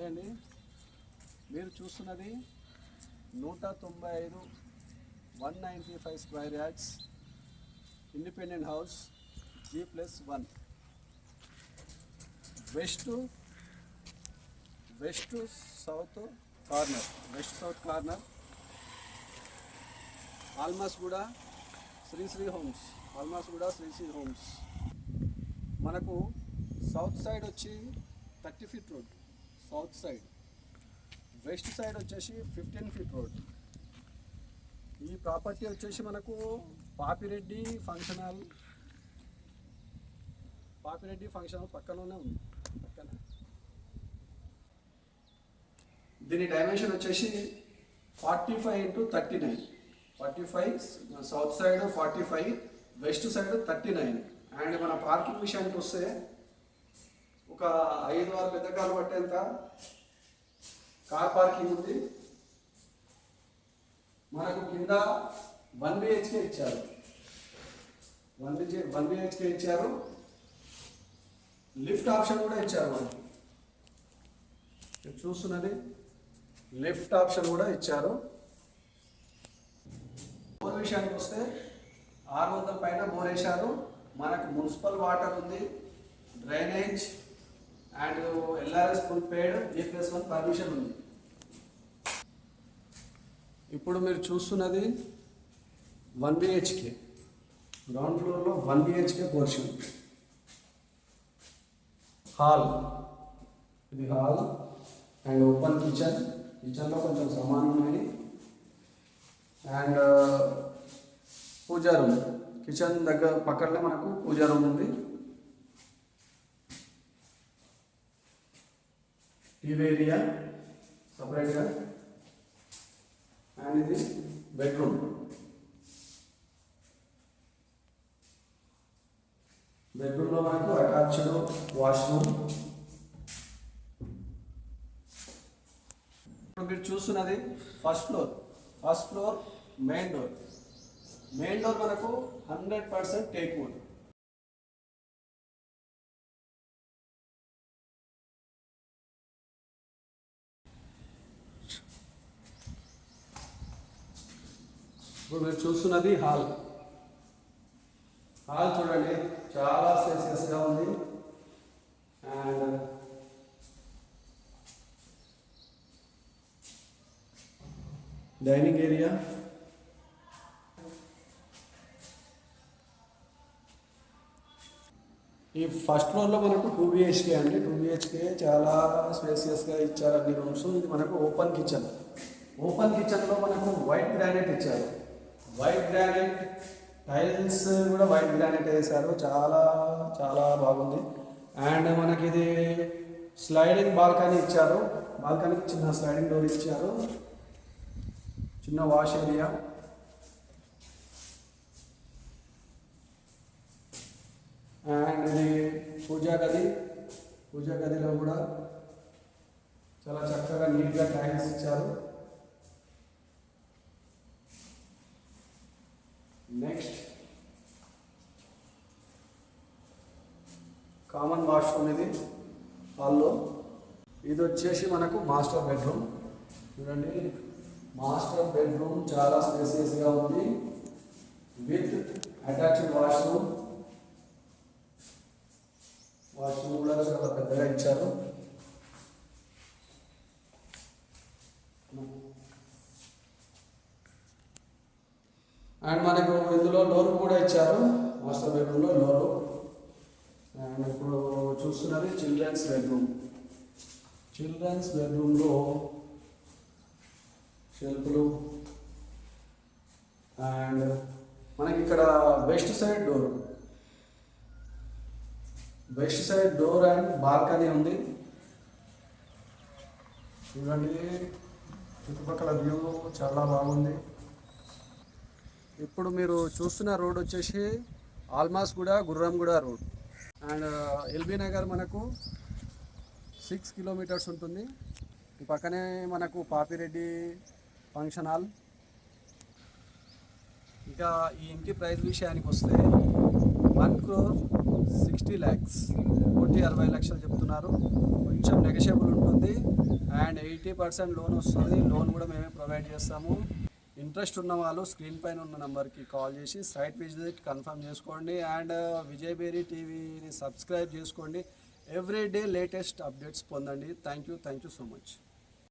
Hi అండి మీరు చూస్తున్నది నూట తొంభై ఐదు one ninety five square yards independent house G plus one. West west south corner west south corner. Almas కూడా శ్రీ శ్రీ హోమ్స్ ఆల్మాస్ కూడా శ్రీ శ్రీ హోమ్స్. మనకు సౌత్ సైడ్ వచ్చి thirty feet road. South side west side వచ్చేసి ఫిఫ్టీన్ ఫీట్ రోడ్ ఈ property వచ్చేసి మనకు Papireddy function hall Papireddy function hall పక్కలోనే ఉంది. పక్కన. దీని డైమెన్షన్ వచ్చేసి forty five into thirty nine forty five south side forty five west side thirty nine and మన parking విషయానికి వస్తే ఒక ఐదు ఆరు పెద్ద కార్లు పట్టేంత కార్ పార్కింగ్ ఉంది. మనకు కింద వన్ బిహెచ్కే ఇచ్చారు. వన్ బిహెచ్ వన్ బిహెచ్కే ఇచ్చారు. లిఫ్ట్ ఆప్షన్ కూడా ఇచ్చారు మనకి. చూస్తున్నది. లిఫ్ట్ ఆప్షన్ కూడా ఇచ్చారు. బోర్ విషయానికి వస్తే ఆరు వందల పైన బోర్ వేశారు. మనకు మున్సిపల్ వాటర్ ఉంది. Drainage and LRS full paid G one permission ఉంది. ఇప్పుడు మీరు చూస్తున్నది వన్ బిహెచ్కే గ్రౌండ్ ఫ్లోర్లో వన్ బిహెచ్కే పోర్షన్ హాల్ ఇది హాల్ అండ్ ఓపెన్ కిచెన్ కిచెన్లో కొంచెం సామాన్ ఉన్నాయి. అండ్ పూజా రూమ్ కిచెన్ దగ్గర పక్కనే మనకు పూజా రూమ్ ఉంది. టీవీ ఏరియా సపరేట్గా. అండ్ ఇది బెడ్రూమ్. బెడ్రూమ్లో మనకు అటాచ్డ్ వాష్రూమ్. ఇప్పుడు మీరు చూస్తున్నది first floor. First floor main door. Main door మనకు హండ్రెడ్ పర్సెంట్ టేక్ వుడ్. ఇప్పుడు మీరు చూస్తున్నది హాల్. హాల్ చూడండి చాలా స్పేసియస్గా ఉంది. And dining area. ఈ ఫస్ట్ ఫ్లోర్లో మనకు టూ బిహెచ్కే అండి. టూ బిహెచ్కే చాలా స్పేసియస్గా ఇచ్చారు అన్ని రూమ్స్. ఇది మనకు ఓపెన్ కిచెన్. ఓపెన్ కిచెన్లో మనకు వైట్ గ్రానైట్ ఇచ్చారు. వైట్ గ్రానైట్ టైల్స్ కూడా వైట్ గ్రానైట్ వేశారు. చాలా చాలా బాగుంది. అండ్ మనకి ఇది స్లైడింగ్ బాల్కనీ ఇచ్చారు బాల్కనీకి చిన్న స్లైడింగ్ డోర్ ఇచ్చారు. చిన్న వాష్ ఏరియా అండ్ ఇది పూజా గది. పూజా గదిలో కూడా చాలా చక్కగా నీట్గా టైల్స్ ఇచ్చారు. నెక్స్ట్ కామన్ వాష్రూమ్ ఇది. హాల్లో ఇది వచ్చేసి మనకు మాస్టర్ బెడ్రూమ్ చూడండి. మాస్టర్ బెడ్రూమ్ చాలా స్పేసియస్గా ఉంది. విత్ అటాచ్డ్ వాష్రూమ్ వాష్రూమ్ కూడా చాలా పెద్దగా ఇచ్చారు. అండ్ మనకు ఇందులో డోర్ కూడా ఇచ్చారు. మాస్టర్ బెడ్రూమ్లో డోరు అండ్ ఇప్పుడు చూస్తున్నది చిల్డ్రన్స్ బెడ్రూమ్ చిల్డ్రన్స్ బెడ్రూమ్లో షెల్ఫ్లు అండ్ మనకి ఇక్కడ west side door west side door and balcony ఉంది. చూడండి చుట్టుపక్కల వ్యూ చాలా బాగుంది. ఇప్పుడు మీరు చూస్తున్న రోడ్ వచ్చేసి ఆల్మాస్ కూడా Gurramguda road. And uh, LB Nagar మనకు సిక్స్ కిలోమీటర్స్ ఉంటుంది. ఈ పక్కనే మనకు పాపిరెడ్డి ఫంక్షన్ హాల్. ఇంకా ఈ ఇంటి ప్రైస్ విషయానికి వస్తే వన్ క్రోర్ సిక్స్టీ ల్యాక్స్. కోటి అరవై లక్షలు చెప్తున్నారు. కొంచెం నెగషియబుల్ ఉంటుంది. అండ్ ఎయిటీ పర్సెంట్ లోన్ వస్తుంది. లోన్ కూడా మేమే ప్రొవైడ్ చేస్తాము. ఇంట్రెస్ట్ ఉన్న వాళ్ళు స్క్రీన్ పైన ఉన్న నెంబర్కి కాల్ చేసి సైట్ విజిట్ కన్ఫర్మ్ చేసుకోండి. అండ్ విజయ్ టీవీని సబ్స్క్రైబ్ చేసుకోండి. ఎవ్రీ డే లేటెస్ట్ అప్డేట్స్ పొందండి. Thank you thank you so much.